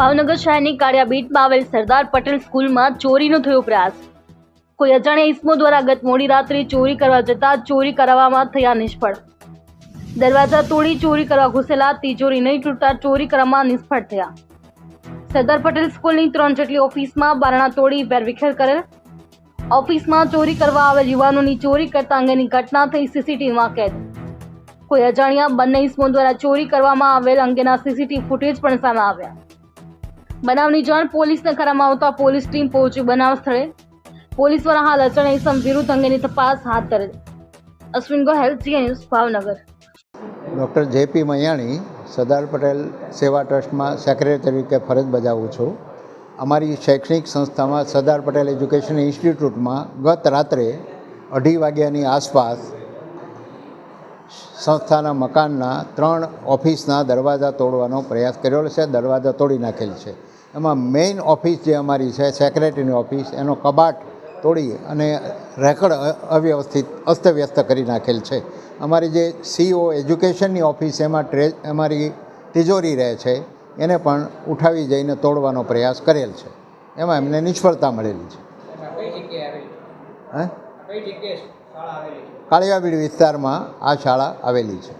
ભાવનગર શહેરની કાળિયાબીટ બીટમાં આવેલ સરદાર પટેલ સ્કૂલમાં ચોરીનો થયો પ્રયાસ. કોઈ અજાણ્યા ઇસમો દ્વારા ગત મોડી રાત્રે ચોરી કરવા જતા ચોરી કરાવવામાં થયા નિષ્ફળ. દરવાજા તોડી ચોરી કરવા ઘૂસેલા તિજોરી નહીં તૂટતા ચોરી કરવામાં નિષ્ફળ થયા. સરદાર પટેલ સ્કૂલની ત્રણ જેટલી ઓફિસમાં બારણા તોડી વેરવિખેર કરેલ. ઓફિસમાં ચોરી કરવા આવેલ યુવાનોની ચોરી કરતા અંગેની ઘટના થઈ સીસીટીવીમાં કેદ. કોઈ અજાણ્યા બંને ઇસમો દ્વારા ચોરી કરવામાં આવેલ અંગેના સીસીટીવી ફૂટેજ પણ સામે આવ્યા. બનાવની જાણ પોલીસને કરવામાં આવતા પોલીસ ટીમ પહોંચી બનાવ સ્થળે. પોલીસ દ્વારા હાલ અચણ ઇસમ વિરુદ્ધ અંગેની તપાસ હાથ ધરે Ashwin Gohel health news, Bhavnagar. Doctor JP Maiyani, Sardar Patel Seva ટ્રસ્ટમાં secretary તરીકે ફરજ બજાવું છું. અમારી શૈક્ષણિક સંસ્થામાં સરદાર પટેલ એજ્યુકેશન ઇન્સ્ટિટ્યૂટમાં ગત રાત્રે અઢી વાગ્યાની આસપાસ સંસ્થાના મકાનના ત્રણ ઓફિસના દરવાજા તોડવાનો પ્રયાસ કર્યો છે દરવાજા તોડી નાખેલ છે. એમાં મેઇન ઓફિસ જે અમારી છે સેક્રેટરીની ઓફિસ એનો કબાટ તોડી અને રેકડ અવ્યવસ્થિત અસ્તવ્યસ્ત કરી નાખેલ છે. અમારી જે સીઓ એજ્યુકેશનની ઓફિસ એમાં ટ્રે અમારી તિજોરી રહે છે એને પણ ઉઠાવી જઈને તોડવાનો પ્રયાસ કરેલ છે. એમાં એમને નિષ્ફળતા મળેલી છે. કાળિયાબીડ વિસ્તારમાં આ શાળા આવેલી છે.